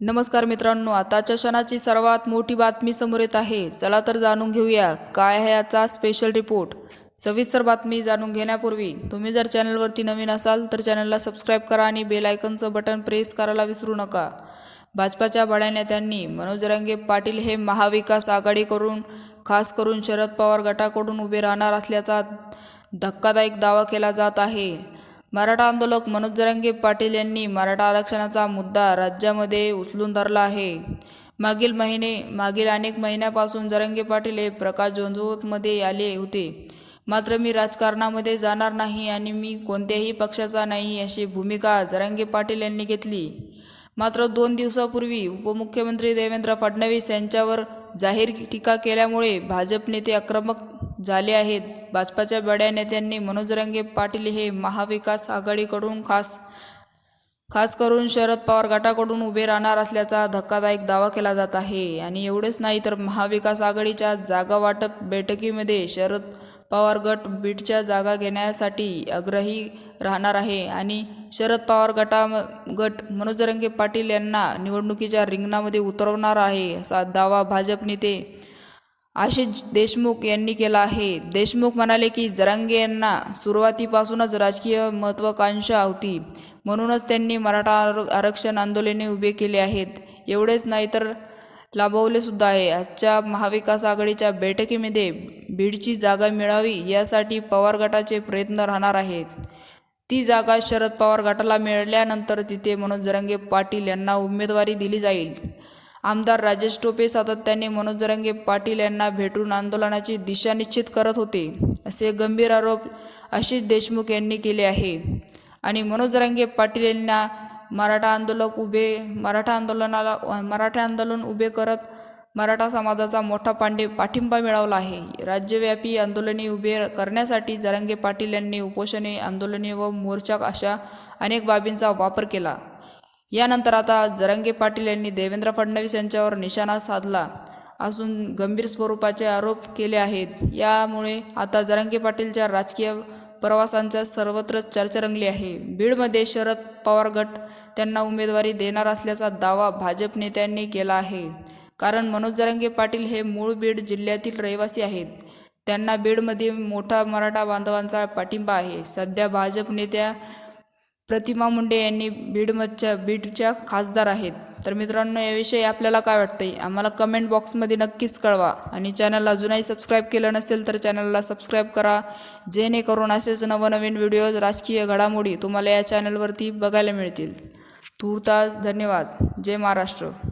नमस्कार मित्रांनो आताच्या क्षणाची सर्वात मोठी बातमी समोर येत आहे. चला तर जाणून घेऊया काय आहे याचा स्पेशल रिपोर्ट सविस्तर बातमी जाणून घेण्यापूर्वी तुम्ही जर चॅनलवरती नवीन असाल तर चॅनलला सबस्क्राईब करा आणि बेल आयकनचं बटन प्रेस करायला विसरू नका. भाजपाच्या बड्या नेत्यांनी मनोज रंगे पाटील हे महाविकास आघाडीकडून खास करून शरद पवार गटाकडून उभे राहणार असल्याचा धक्कादायक दावा केला जात आहे. मराठा आंदोलक मनोज जरांगे पाटील यांनी मराठा आरक्षणाचा मुद्दा राज्यामध्ये उचलून धरला आहे. मागील महिने मागील अनेक महिन्यापासून जरांगे पाटील हे प्रकाश झोंझोतमध्ये आले होते. मात्र मी राजकारणामध्ये जाणार नाही आणि मी कोणत्याही पक्षाचा नाही अशी भूमिका जरांगे पाटील यांनी घेतली. मात्र दोन दिवसापूर्वी उपमुख्यमंत्री देवेंद्र फडणवीस यांच्यावर जाहीर टीका केल्यामुळे भाजप नेते आक्रमक झाले आहेत. भाजपाच्या बड्या नेत्यांनी मनोज रंगे पाटील हे महाविकास आघाडीकडून खास खास करून शरद पवार गटाकडून उभे राहणार असल्याचा धक्कादायक दावा केला जात आहे. आणि एवढेच नाही तर महाविकास आघाडीच्या जागा वाटप बैठकीमध्ये शरद पवार गट बीडच्या जागा घेण्यासाठी आग्रही राहणार आहे. आणि शरद पवार गटा गट मनोजरंगे पाटील यांना निवडणुकीच्या रिंगणामध्ये उतरवणार आहे असा दावा भाजप नेते आशिष देशमुख यांनी केला आहे. देशमुख म्हणाले की जरांगे यांना सुरुवातीपासूनच राजकीय महत्त्वाकांक्षा होती. म्हणूनच त्यांनी मराठा आरक्षण आंदोलने उभे केले आहेत. एवढेच नाही तर लाभवले सुद्धा आहे. आजच्या महाविकास आघाडीच्या बैठकीमध्ये बीडची जागा मिळावी यासाठी पवार गटाचे प्रयत्न राहणार आहेत. ती जागा शरद पवार गटाला मिळाल्यानंतर तिथे मनोज जरांगे पाटील यांना उमेदवारी दिली जाईल. आमदार राजेश टोपे सातत्याने मनोज जरंगे पाटील यांना भेटून आंदोलनाची दिशा निश्चित करत होते. असे गंभीर आरोप आशिष देशमुख यांनी केले आहे. आणि मनोज जरंगे पाटील यांना मराठा आंदोलक उभे मराठा आंदोलनाला मराठा आंदोलन उभे करत मराठा समाजाचा मोठा पांडे पाठिंबा मिळवला आहे. राज्यव्यापी आंदोलने उभे करण्यासाठी जरंगे पाटील यांनी उपोषणे आंदोलने व मोर्चा अशा अनेक बाबींचा वापर केला. यानंतर आता जरांगे पाटील यांनी देवेंद्र फडणवीस यांच्यावर निशाणा साधला असून गंभीर स्वरूपाचे आरोप केले आहेत. यामुळे आता जरांगे पाटीलच्या राजकीय प्रवासांच्या सर्वत्र चर्चा रंगली आहे. बीडमध्ये शरद पवार गट त्यांना उमेदवारी देणार असल्याचा दावा भाजप नेत्यांनी केला आहे. कारण मनोज जरांगे पाटील हे मूळ बीड जिल्ह्यातील रहिवासी आहेत. त्यांना बीडमध्ये मोठा मराठा बांधवांचा पाठिंबा आहे. सध्या भाजप नेत्या प्रतिमा मुंडे यांनी बीडमधच्या बीडच्या खासदार आहेत. तर मित्रांनो याविषयी आपल्याला काय वाटतंय? आम्हाला कमेंट बॉक्समध्ये नक्कीच कळवा. आणि चॅनलला अजूनही सबस्क्राईब केलं नसेल तर चॅनलला सबस्क्राईब करा. जेणेकरून असेच नवनवीन व्हिडिओज राजकीय घडामोडी तुम्हाला या चॅनलवरती बघायला मिळतील. तूर्तास धन्यवाद. जय महाराष्ट्र.